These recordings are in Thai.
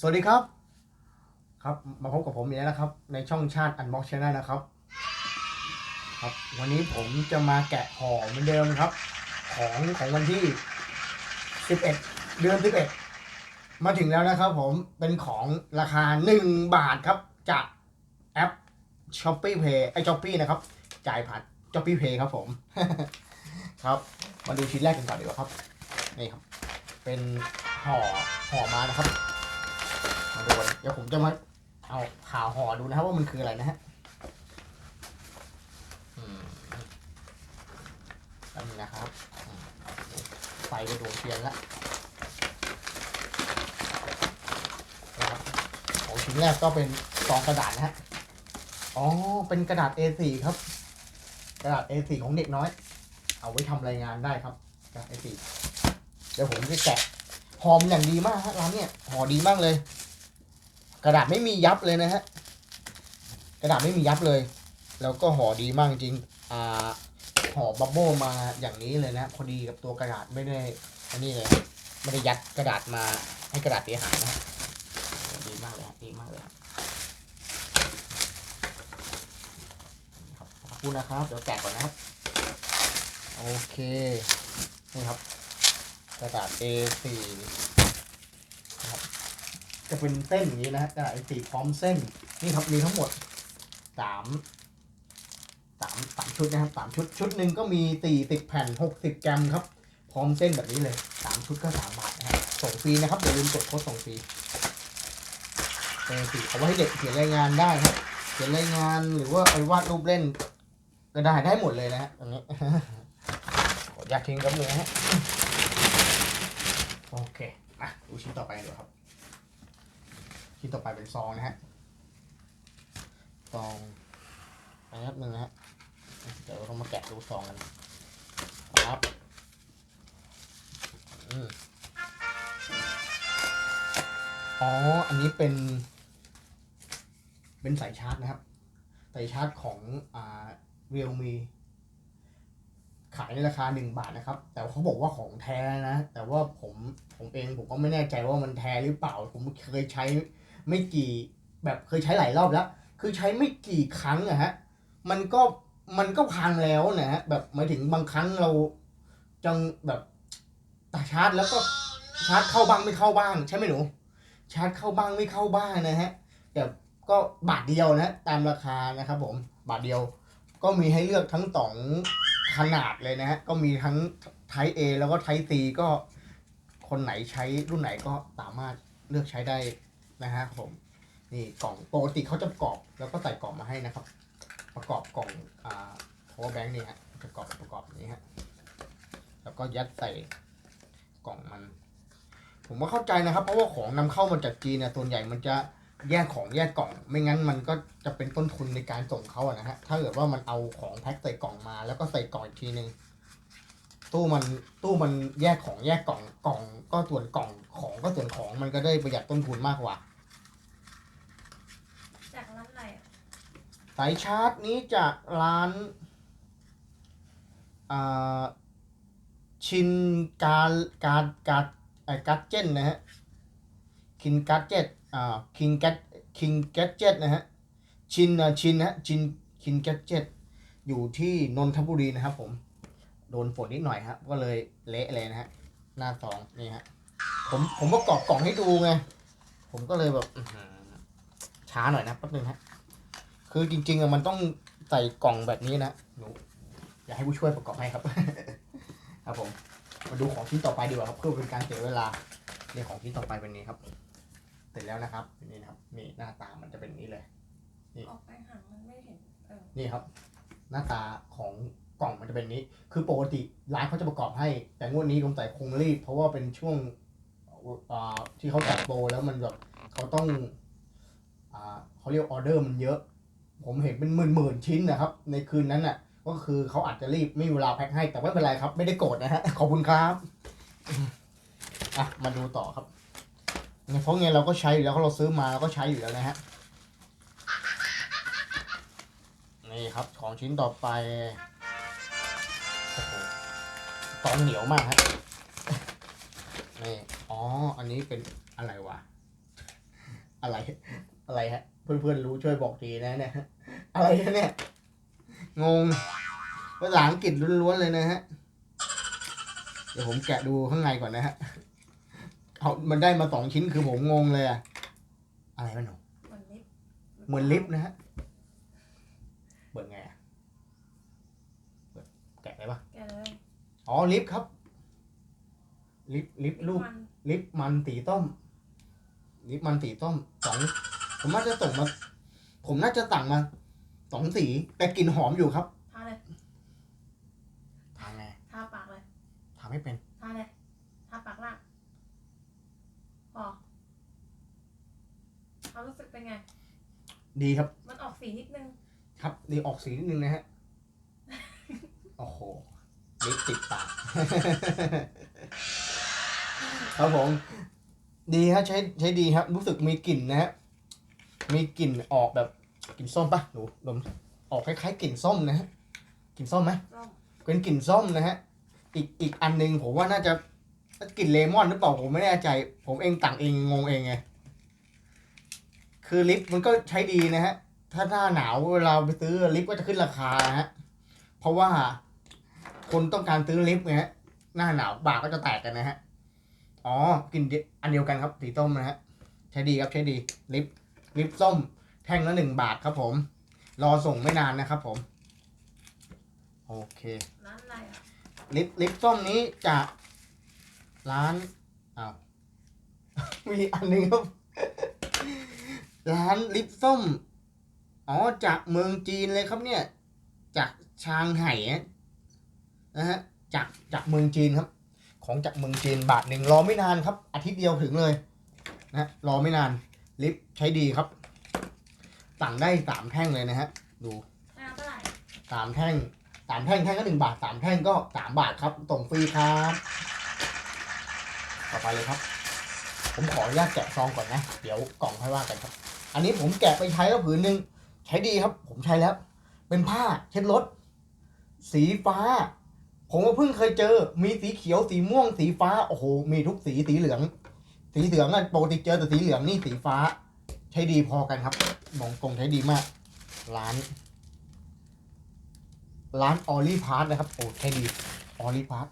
สวัสดีครับ ครับมาพบกับผมอีกแล้วนะครับ ในช่องชาติอันบ็อกชแนลนะครับ ครับ วันนี้ผมจะมาแกะห่อเหมือนเดิมครับ ของของวันที่ 11 เดือน 11 มาถึงแล้วนะครับ ผมเป็นของราคา 1 บาทครับ จากแอป s h o p e e Pay ไอ s h o p e e นะครับ จ่ายผ่าน s h o p e e Pay ครับผม ครับ มาดูชิ้นแรกกันก่อนดีกว่าครับ นี่ครับ เป็นห่อห่อมานะครับ มาดูกันเดี๋ยวผมจะมาเอาข่าวห่อดูนะครับว่ามันคืออะไรนะฮะอืมแป๊บนึงนะครับอืมไฟไปดเทียนแล้วนะครับของชิ้นแรกก็เป็นซองกระดาษนะฮะอ๋อเป็นกระดาษ A4 ครับ กระดาษ A4 ของเด็กน้อย เอาไว้ทำรายงานได้ครับกระดาษ A4 เดี๋ยวผมจะแกะหอมอย่างดีมากฮะร้านเนี่ยห่อดีมากเลย กระดาษไม่มียับเลยนะฮะ กระดาษไม่มียับเลย แล้วก็ห่อดีมากจริง อ่า ห่อบับเบิ้ลมาอย่างนี้เลยนะพอดีกับตัวกระดาษไม่ได้ อันนี้เลย ไม่ได้ยัดกระดาษมาให้กระดาษเสียหายนะ ดีมากเลยดีมากเลยครับขอบคุณนะครับ เดี๋ยวแกะก่อนนะครับ โอเค นี่ครับ กระดาษ A4 จะเป็นเส้นอย่างนี้นะฮะกระดาษ A4 พร้อมเส้นนี่ครับมีทั้งหมดสามสามสามชุดนะครับสามชุดชุดหนึ่งก็มีตีติดแผ่นหกสิบกรัมครับ พร้อมเส้นแบบนี้เลยสามชุดก็สามบาทนะครับส่งฟรีนะครับอย่าลืมกดโค้ดส่งฟรี A4 เอาไว้ให้เด็กเขียนรายงานได้ครับเขียนรายงานหรือว่าไปวาดรูปเล่นก็ได้ได้หมดเลยนะฮะตรงนี้อยากทิ้งกับมือฮะโอเคมาดูชิ้นต่อไปดีกว่าครับ ชิ้นต่อไปเป็นซองนะฮะซองอันนี้หนึ่งนะฮะเดี๋ยวเรามาแกะดูซองกันครับอ๋อ อันนี้เป็น เป็นสายชาร์จนะครับ สายชาร์จของอ่าเรียลมีขายในราคาหนึ่งบาทนะครับ แต่เขาบอกว่าของแท้นะ แต่ว่าผมผมเองผมก็ไม่แน่ใจว่ามันแท้หรือเปล่า ผมเคยใช้ ไม่กี่แบบเคยใช้หลายรอบแล้ว คือใช้ไม่กี่ครั้งอะฮะมันก็มันก็พังแล้วนะฮะแบบหมายถึงบางครั้งเราจังแบบตาชาร์จแล้วก็ชาร์จเข้าบ้างไม่เข้าบ้าง ใช่ไหมหนูชาร์จเข้าบ้างไม่เข้าบ้างนะฮะแต่ก็บาทเดียวนะตามราคานะครับผมบาทเดียว ก็มีให้เลือกทั้งสองขนาดเลยนะฮะก็มีทั้งไท p A แล้วก็ไท p C ก็คนไหนใช้รุ่นไหนก็สามารถเลือกใช้ได้ นะฮะผมนี่กล่องปกติเขาจะประกอบแล้วก็ใส่กล่องมาให้นะครับ ประกอบกล่องอ่า power bank นี่ฮะประกอบประกอบอย่างนี้ฮะแล้วก็ยัดใส่กล่องมัน ผมว่าเข้าใจนะครับ เพราะว่าของนำเข้ามาจากจีนเนี่ยส่วนใหญ่มันจะแยกของแยกกล่อง ไม่งั้นมันก็จะเป็นต้นทุนในการส่งเขาอะนะฮะถ้าเกิดว่ามันเอาของแพ็คใส่กล่องมา แล้วก็ใส่กล่องอีกทีนึง ตู้มันตู้มันแยกของแยกกล่องกล่อง ก็ส่วนกล่องของก็ส่วนของมันก็ได้ประหยัดต้นทุนมากกว่าจากร้านอะไรอะสายชาร์จนี้จากร้านอ่าชินการการการไอการเจนนะฮะคินการเจตอ่าคิงแกคิงแกเจตนะฮะชินอะชินนะฮะชินคินแกเจตอยู่ที่นนทบุรีนะครับผม โดนฝนนิดหน่อยฮะก็เลยเละเลยนะฮะ หน้าซองนี่ฮะ ผมผมประกอบกล่องให้ดูไง ผมก็เลยแบบอื้อหือช้าหน่อยนะแป๊บนึงฮะ คือจริงๆอะมันต้องใส่กล่องแบบนี้นะหนูอยากให้ผู้ช่วยประกอบให้ครับ ครับผม มาดูของชิ้นต่อไปดีกว่าครับ เพื่อเป็นการเสียเวลานี่ของชิ้นต่อไปเป็นนี้ครับ เสร็จแล้วนะครับ นี่นะครับ นี่หน้าตามันจะเป็นอย่างนี้เลยออกไปห่างมันไม่เห็นเออนี่ครับ หน้าตาของ กล่องมันจะเป็นนี้ คือปกติร้านเขาจะประกอบให้ แต่งวดนี้สงสัยคงรีบ เพราะว่าเป็นช่วงอ่าที่เขาจัดโปรแล้วมันแบบเขาต้องอ่าเขาเรียกออเดอร์มันเยอะ ผมเห็นเป็นหมื่นหมื่นชิ้นนะครับ ในคืนนั้นน่ะ ก็คือเขาอาจจะรีบไม่มีเวลาแพ็คให้ แต่ไม่เป็นไรครับ ไม่ได้โกรธนะฮะ ขอบคุณครับอะมาดูต่อครับเนี่ยเพราะไงเราก็ใช้อยู่แล้วเราซื้อมาเราก็ใช้อยู่แล้วนะฮะนี่ครับของชิ้นต่อไป ซองเหนียวมากฮะนี่อ๋อ อันนี้เป็นอะไรวะ อะไร อะไรฮะ เพื่อนๆรู้ช่วยบอกทีนะเนี่ย อะไรฮะเนี่ย งงภาษาอังกฤษล้วนๆเลยนะฮะ เดี๋ยวผมแกะดูข้างในก่อนนะฮะ เอามันได้มาสองชิ้นคือผมงงเลยอะอะไรมันหนูเหมือนลิฟต์เหมือนลิฟต์นะฮะ เปิดไงอะเปิดแกะได้ปะ แกะเลย อ๋อลิฟต์ครับ ลิฟต์ลิฟต์รูปมันลิปมันสีต้ม ลิปมันสีต้มสองผมน่าจะส่งมา ผมน่าจะสั่งมาสองสี แต่กลิ่นหอมอยู่ครับทาเลยทางไงทาปากเลยทำไม่เป็นทาเลยทาปากล่างพอความรู้สึกเป็นไง ดีครับ มันออกสีนิดนึง ครับดีออกสีนิดนึงนะฮะ โอ้โห ลิปติดปาก ครับผม ดีครับใช้ใช้ดีครับ รู้สึกมีกลิ่นนะฮะ มีกลิ่นออกแบบกลิ่นส้มปะหนูดมออกคล้ายๆกลิ่นส้มนะฮะกลิ่นส้มไหมส้ม เป็นกลิ่นส้มนะฮะ อีกอีกอันหนึงผมว่าน่าจะกลิ่นเลมอนหรือเปล่าผมไม่แน่ใจ ผมเองต่างเองงงเองไง คือลิปมันก็ใช้ดีนะฮะ ถ้าหน้าหนาวเวลาไปซื้อลิปก็จะขึ้นราคานะฮะ เพราะว่า คนต้องการซื้อลิปไงฮะหน้าหนาวปากก็จะแตกกันนะฮะอ๋อกลิ่นเดียอันเดียวกันครับสีส้มนะฮะใช้ดีครับใช้ดีลิปลิปส้ม แท่งละหนึ่งบาทครับผม รอส่งไม่นานนะครับผม โอเคร้านอะไรอะลิปลิปส้มนี้จากร้านอ้าว มีอันหนึงครับ ร้านลิปส้ม อ๋อ จากเมืองจีนเลยครับเนี่ย จากชางไห่อะ นะฮะจากจากเมืองจีนครับ ของจากเมืองจีนบาทหนึ่งรอไม่นานครับ อาทิตย์เดียวถึงเลยนะฮะรอไม่นานลิปใช้ดีครับสั่งได้สามแท่งเลยนะฮะดูแม่เอาเท่าไหร่สามแท่งสามแท่งแท่งก็หนึ่งบาทสามแท่งก็สามบาทครับส่งฟรีครับ ต่อไปเลยครับ ผมขออนุญาตแกะซองก่อนนะ เดี๋ยวกล่องค่อยว่ากันครับ อันนี้ผมแกะไปใช้แล้วผืนหนึ่งใช้ดีครับ ผมใช้แล้ว เป็นผ้าเช็ดรถสีฟ้า ผมก็เพิ่งเคยเจอ มีสีเขียวสีม่วงสีฟ้าโอ้โหมีทุกสีสีเหลือง สีเหลืองอะปกติเจอแต่สีเหลืองนี่สีฟ้า ใช้ดีพอกันครับมองตรงใช้ดีมาก ร้าน ร้านออลี่พาร์ทนะครับโอ้ใช่ดีออลี่พาร์ท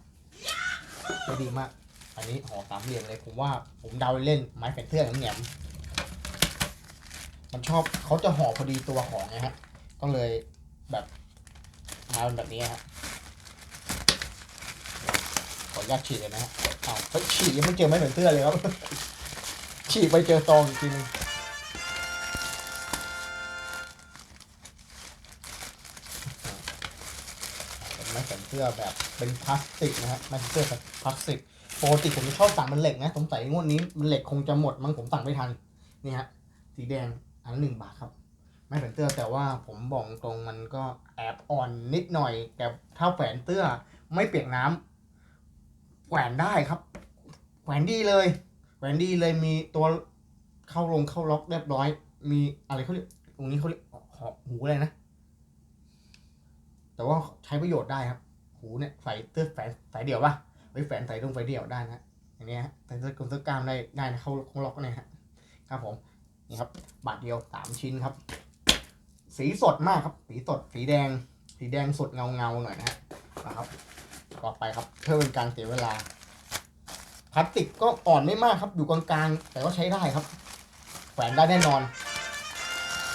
ใช่ดีมาก อันนี้ห่อสามเหลี่ยมเลยผมว่าผมเดาเล่นไม้แผ่นเสื้อแหนมมันชอบเขาจะห่อพอดีตัวของไงฮะก็เลยแบบมาเป็นแบบนี้ฮะ ขออนุญาตฉีกเลยนะฮะอ้าวฉีกยังไม่เจอไม้แผ่นเสื้อเลยครับ ฉีกไปเจอซองอีกทีนึงไม้แขวนเสื้อแบบเป็นพลาสติกนะฮะไม้แขวนเสื้อแบบพลาสติกปกติผมชอบสั่งมันเหล็กนะสงสัยงวดนี้มันเหล็กคงจะหมดมั้งผมสั่งไม่ทันนี่ฮะสีแดงอันหนึ่งบาทครับไม้แขวนเสื้อแต่ว่าผมบอกตรงมันก็แอบอ่อนนิดหน่อยแต่ถ้าแขวนเสื้อไม่เปียกน้ำ แขวนได้ครับ แขวนดีเลย แขวนดีเลยมีตัวเข้าลงเข้าล็อกเรียบร้อย มีอะไรเขาเรียกตรงนี้เขาเรียกหอหูอะไรนะ แต่ว่าใช้ประโยชน์ได้ครับ หูเนี่ยใส่เสื้อแฝนสายเดี่ยวปะไว้แฝนใส่ตรงไฟเดี่ยวได้นะอย่างเนี้ยฮะใส่เสื้อกลมเสื้อกล้ามได้ได้นะเข้าข้าล็อกเนี่ยฮะครับผมนี่ครับบาทเดียวสามชิ้นครับ สีสดมากครับ สีสดสีแดง สีแดงสดเงาเงาหน่อยนะฮะนะครับ ต่อไปครับเพื่อเป็นการเสียเวลาพลาสติกก็อ่อนไม่มากครับ อยู่กลางๆ แต่ก็ใช้ได้ครับ แขวนได้แน่นอน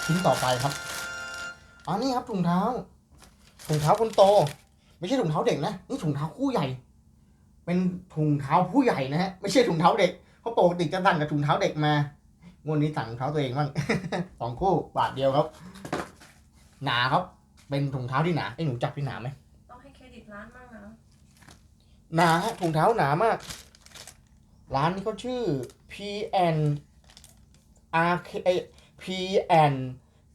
ชิ้นต่อไปครับอ๋อนี่ครับถุงเท้าถุงเท้าคนโต ไม่ใช่ถุงเท้าเด็กนะนี่ถุงเท้าคู่ใหญ่ เป็นถุงเท้าผู้ใหญ่นะฮะไม่ใช่ถุงเท้าเด็กเพราะปกติจะสั่งกับถุงเท้าเด็กมางวดนี้สั่งถุงเท้าตัวเองบ้างสองคู่บาทเดียวครับ หนาครับ เป็นถุงเท้าที่หนาไอ้หนูจับที่หนาไหมต้องให้เครดิตร้านบ้า หนาฮะถุงเท้าหนามาก ร้านนี้เขาชื่อ PN RK PN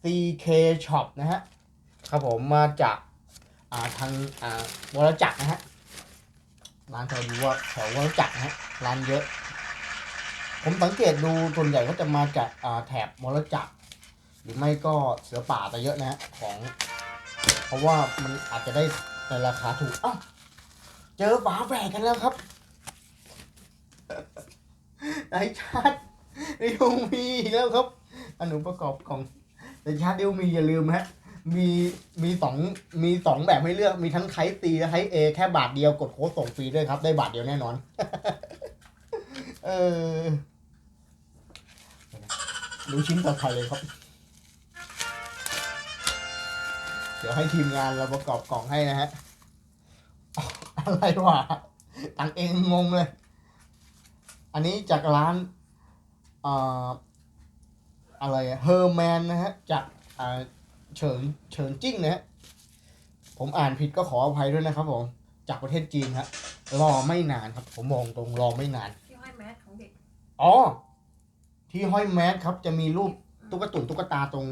CK Shop นะฮะ ครับผมมาจากอ่าทางอ่าวรจักรนะฮะ ร้านแถวดูว่าแถววรจักรนะฮะ ร้านเยอะ ผมสังเกตดูส่วนใหญ่ก็จะมาจากอ่าแถบวรจักรหรือไม่ก็เสือป่าแต่เยอะนะฮะของ เพราะว่ามันอาจจะได้ในราคาถูกอ้าว เจอฝาแฝดกันแล้วครับไอชาร์ตเรียวมีแล้วครับอนุประกอบของแต่ชาร์จเรียวมีอย่าลืมฮะมีมีสองมีสองแบบให้เลือกมีทั้งไทป์ตีและไทป์เอแค่บาทเดียวกดโค้ดส่งฟรีด้วยครับ ได้บาทเดียวแน่นอน เออดูชิ้นต่อไปเลยครับ เดี๋ยวให้ทีมงานเราประกอบกล่องให้นะฮะ อะไรวะตังเองงงเลย อันนี้จากร้านเอ่ออะไรเฮอร์แมนนะฮะ จากอ่าเฉิงเฉิงจิ้งนะฮะ ผมอ่านผิดก็ขออภัยด้วยนะครับผม จากประเทศจีนฮะรอไม่นานครับ ผมมองตรงรอไม่นาน ที่ห้อยแมสของเด็ก อ๋อ ที่ห้อยแมสครับ จะมีรูปตุ๊กตุนตุ๊กตาตรง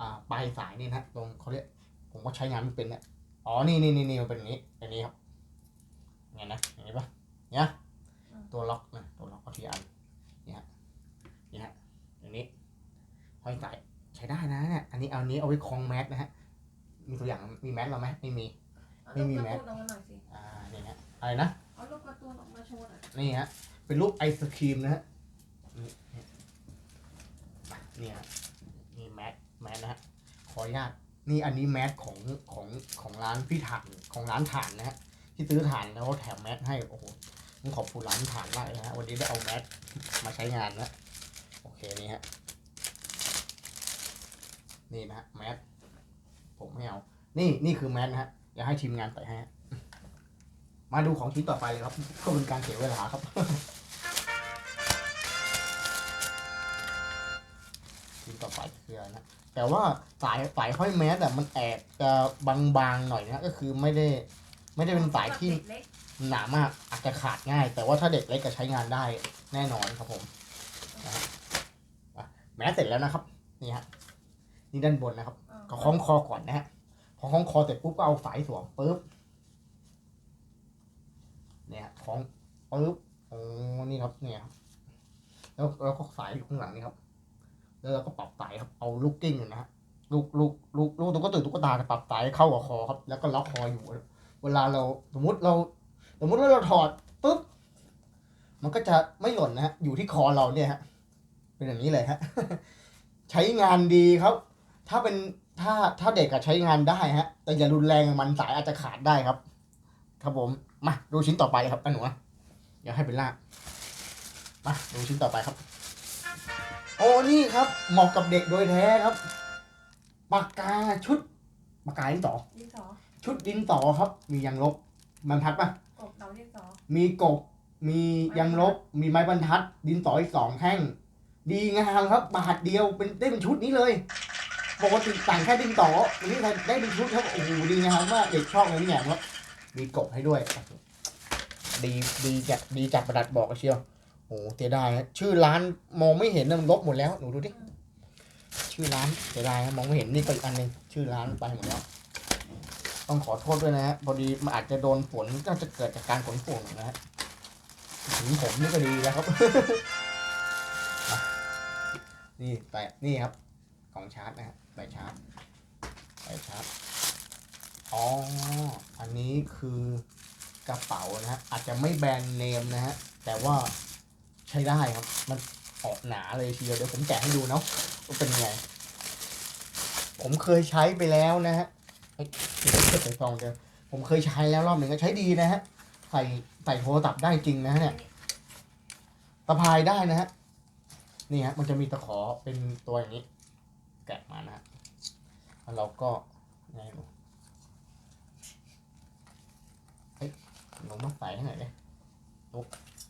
อ่าปลายสายนี่นะตรงเขาเรียกผมก็ใช้งานไม่เป็นเนี่ยอ๋อนี่นี่นี่นี่มันเป็นอย่างนี้อย่างนี้ครับ ไงนะอย่างนี้ปะเนี่ยตัวล็อกนะตัวล็อกเอาทีอันเนี่ยฮะเนี่ยฮะอย่างนี้ห้อยสายใช้ได้นะเนี่ยอันนี้เอาอันนี้เอาไว้คล้องแมสนะฮะมีตัวอย่างมีแมสเราไหมไม่มีเอาไม่รูปมีการ์แมสตูนออกมาหน่อยสิอ่าเนี่ยฮะอะไรนะเอารูปการ์ตูนออกมาโชว์หน่อยนี่ฮะเป็นรูปไอศครีมนะฮะนี่นี่นี่ฮะนี่แมสแมสนะฮะขออนุญาตนี่อันนี้แมสของของของร้านพี่ถ่านของร้านถ่านนะฮะ ที่ซื้อถ่านแล้วเขาแถมแมสให้โอ้โหขอบคุณร้านถ่านมากเลยนะฮะวันนี้ได้เอาแมสมาใช้งานนะโอเคนี่ฮะนี่นะฮะแมสผมไม่เอานี่นี่คือแมสนะฮะเดี๋ยวให้ทีมงานใส่ให้ฮะมาดูของชิ้นต่อไปเลยครับก็เป็นการเสียเวลาครับชิ้นต่อไปคืออะไรนะแต่ว่าสายสายห้อยแมสแต่มันแอบจะบางๆหน่อยนะก็คือไม่ได้ ไม่ได้เป็นสายที่หนามากอาจจะขาดง่าย แต่ว่าถ้าเด็กเล็กก็ใช้งานได้แน่นอนครับผมนะฮะแมสเสร็จแล้วนะครับ นี่ฮะนี่ด้านบนนะครับอ่าก็คล้องคอก่อนนะฮะพอคล้องคอเสร็จปุ๊บก็เอาสายสวมปุ๊บเนี่ยคล้องปุ๊บโอ้นี่ครับเนี่ยครับแล้วแล้วก็สายอยู่ข้างหลังนี่ครับ แล้วเราก็ปรับสายครับ เอาลูกกิ้งนะฮะลูกลูกลูกลูกตุ๊กตาตุ๊กตาปรับสายเข้ากับคอครับ แล้วก็ล็อกคออยู่ เวลาเราสมมติเรา สมมติว่าเราถอดปุ๊บมันก็จะไม่หล่นนะฮะอยู่ที่คอเราเนี่ยฮะเป็นอย่างนี้เลยฮะใช้งานดีครับ ถ้าเป็นถ้าถ้าเด็กอะใช้งานได้ฮะ แต่อย่ารุนแรงมันสายอาจจะขาดได้ครับ ครับผมมาดูชิ้นต่อไปครับป้าหนูนะเดี๋ยวให้เป็นลากมาดูชิ้นต่อไปครับ โอ้นี่ครับเหมาะกับเด็กโดยแท้ครับปากกาชุดปากกาดินสอดินสอ ชุดดินสอครับ มียางลบมันพัดปะกบเดาดินสอมีกบ มียางลบ มีไม้บรรทัด ดินสออีกสองแท่ง ดีงามครับ บาทเดียวเป็นได้เป็นชุดนี้เลย ปกติต่างแค่ดินสอวันนี้ได้เป็นชุดครับ โอ้โห ดีงามมากเด็กชอบเลยนี่อย่างครับ มีกบให้ด้วย ดี ดีจัด ดีจัดประดัดบอกเชียว โอ้โหเสียดายฮะชื่อร้านมองไม่เห็นนะมันลบหมดแล้ว หนูดูดิ ชื่อร้านเสียดายครับมองไม่เห็นนี่ก็อีกอันหนึงชื่อร้านไปหมดแล้ว ต้องขอโทษด้วยนะฮะพอดีมันอาจจะโดนฝนก็จะเกิดจากการขนฝนนะฮะถึงผมนี่ก็ดีแล้วครับ นี่แต่นี่ครับกล่องชาร์จนะฮะใบชาร์จใบชาร์จอ๋อ อันนี้คือกระเป๋านะฮะอาจจะไม่แบรนด์เนมนะฮะแต่ว่าใช้ได้ครับ มันออกหนาเลยทีเดียวเดี๋ยวผมแกะให้ดูเนาะว่าเป็นยังไง ผมเคยใช้ไปแล้วนะฮะ เอ้ยเดี๋ยวจะใส่ซองเดียวผมเคยใช้แล้วรอบหนึ่งก็ใช้ดีนะฮะใส่ใส่โทรศัพท์ได้จริงนะฮะเนี่ยสะพายได้นะฮะนี่ฮะมันจะมีตะขอเป็นตัวอย่างนี้ แกะมานะฮะแล้วเราก็ไงหนูเฮ้ยหนูมาใส่ให้หน่อยเลยหนู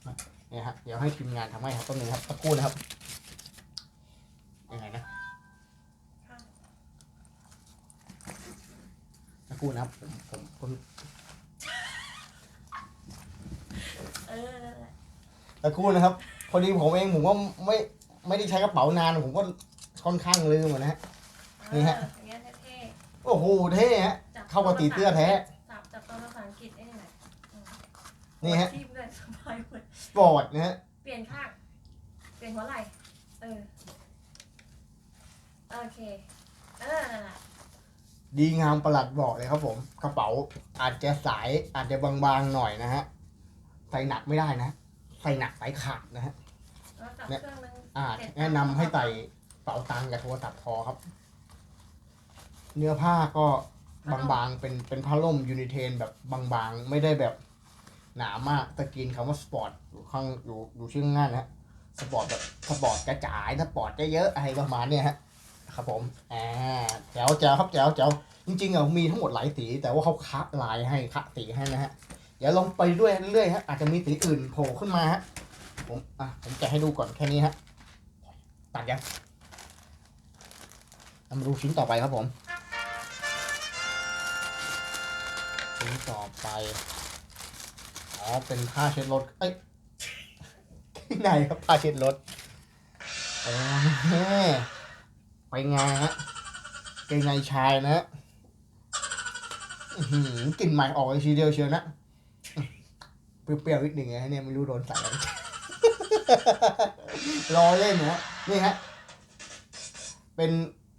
มาเนี่ยฮะเดี๋ยวให้ทีมงานทำให้ครับต้นหนึ่งครับตะกครู่นะครับยังไงนะ ตะกครู่นะครับผมผมผมเออนั่นแหละตะกครู่นะครับ พอดีผมเองผมก็ไม่ไม่ได้ใช้กระเป๋านานผมก็ค่อนข้างลืมอะนะฮะนี่ฮะเอออย่างเงี้ยเท่โอ้โหเท่ฮะ ๆจับเข้ากับตีเสื้อแท้ จับจับตัวภาษาอังกฤษได้ยังไงนี่ฮะทีมเลยสบายหมดสปอร์ตนะฮะ เปลี่ยนข้าง เปลี่ยนหัวไหล่ เออ โอเค เออนั่นแหละ ดีงามประหลัดบอกเลยครับผมกระเป๋าอาจจะสายอาจจะบางๆหน่อยนะฮะใส่หนักไม่ได้นะใส่หนักสายขาดนะฮะแล้วจับเนี่ยเครื่องนึงอ่าเจ็ดแนะนำให้ใส่เป๋าตังค์กับโทรศัพท์พอครับ เนื้อผ้าก็บางๆเป็นเป็นผ้าล่มยูนิเทนแบบบางๆ ไม่ได้แบบหนามากตะกินคำว่าสปอร์ตอยู่ข้างอยู่อยู่ชื่อง่ายนะฮะสปอร์ตแบบสปอร์ตกระจายสปอร์ตเยอะๆอะไรประมาณเนี้ยฮะ ครับผมอ่าแจ๋วแจ๋วครับแจ๋วแจ๋วจริงๆอะมีทั้งหมดหลายสี แต่ว่าเขาคะลายให้คะสีให้นะฮะเดี๋ยวลงไปด้วยเรื่อยๆฮะอาจจะมีสีอื่นโผล่ขึ้นมาฮะผมอะผมจะให้ดูก่อนแค่นี้ฮะตัดยังรามาดูชิ้นต่อไปครับผม ชิ้นต่อไปอ๋อเป็นผ้าเช็ดรถเอ้ยที่ไหนครับผ้าเช็ดรถเอ้ งานฮะเกงในชายนะฮะกลิ่นใหม่ออกเลยทีเดียวเชียวนะ เปรี้ยวๆนิดหนึ่งนะเนี่ยไม่รู้โดนใส่อะไรรอเล่นนะฮะนี่ฮะ เป็น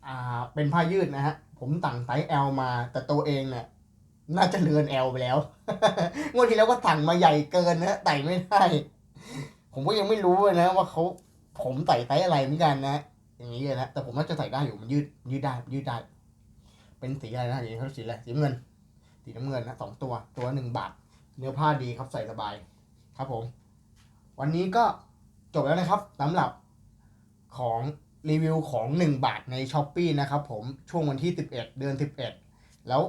อ่า เป็นผ้ายืดนะฮะ ผมสั่งไซส์ L มา แต่ตัวเองเนี่ยน่าจะเลือน L ไปแล้ว งวดที่แล้วก็สั่งมาใหญ่เกินนะไต่ไม่ได้ ผมก็ยังไม่รู้นะว่าเขาผมไต่ไซส์อะไรเหมือนกันนะ อย่างนี้เลยนะแต่ผมน่าจะใส่ได้อยู่มันยืดยืดได้ยืดได้ เป็นสีอะไรนะอย่างนี้เขาสีอะไรสีเงิน สีน้ำเงินนะสองตัวตัวหนึ่งบาท เนื้อผ้าดีครับใส่สบาย ครับผม วันนี้ก็จบแล้วนะครับสำหรับของรีวิวของ 1 บาทในช้อปปีนะครับผมช่วงวันที่ 11 เดือน 11 แล้ว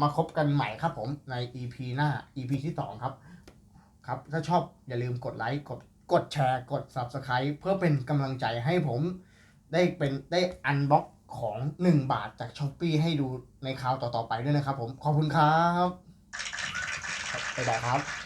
มาคบกันใหม่ครับผมใน EP หน้า EP ที่ 2 ครับ ครับถ้าชอบอย่าลืมกดไลค์กดกดแชร์ กด Subscribe เพื่อเป็นกำลังใจให้ผม ได้เป็นได้อันบ็อกของ 1 บาทจากช้อปปีให้ดูในคราวต่อๆไปด้วยนะครับผม ขอบคุณครับ ไปได้ครับ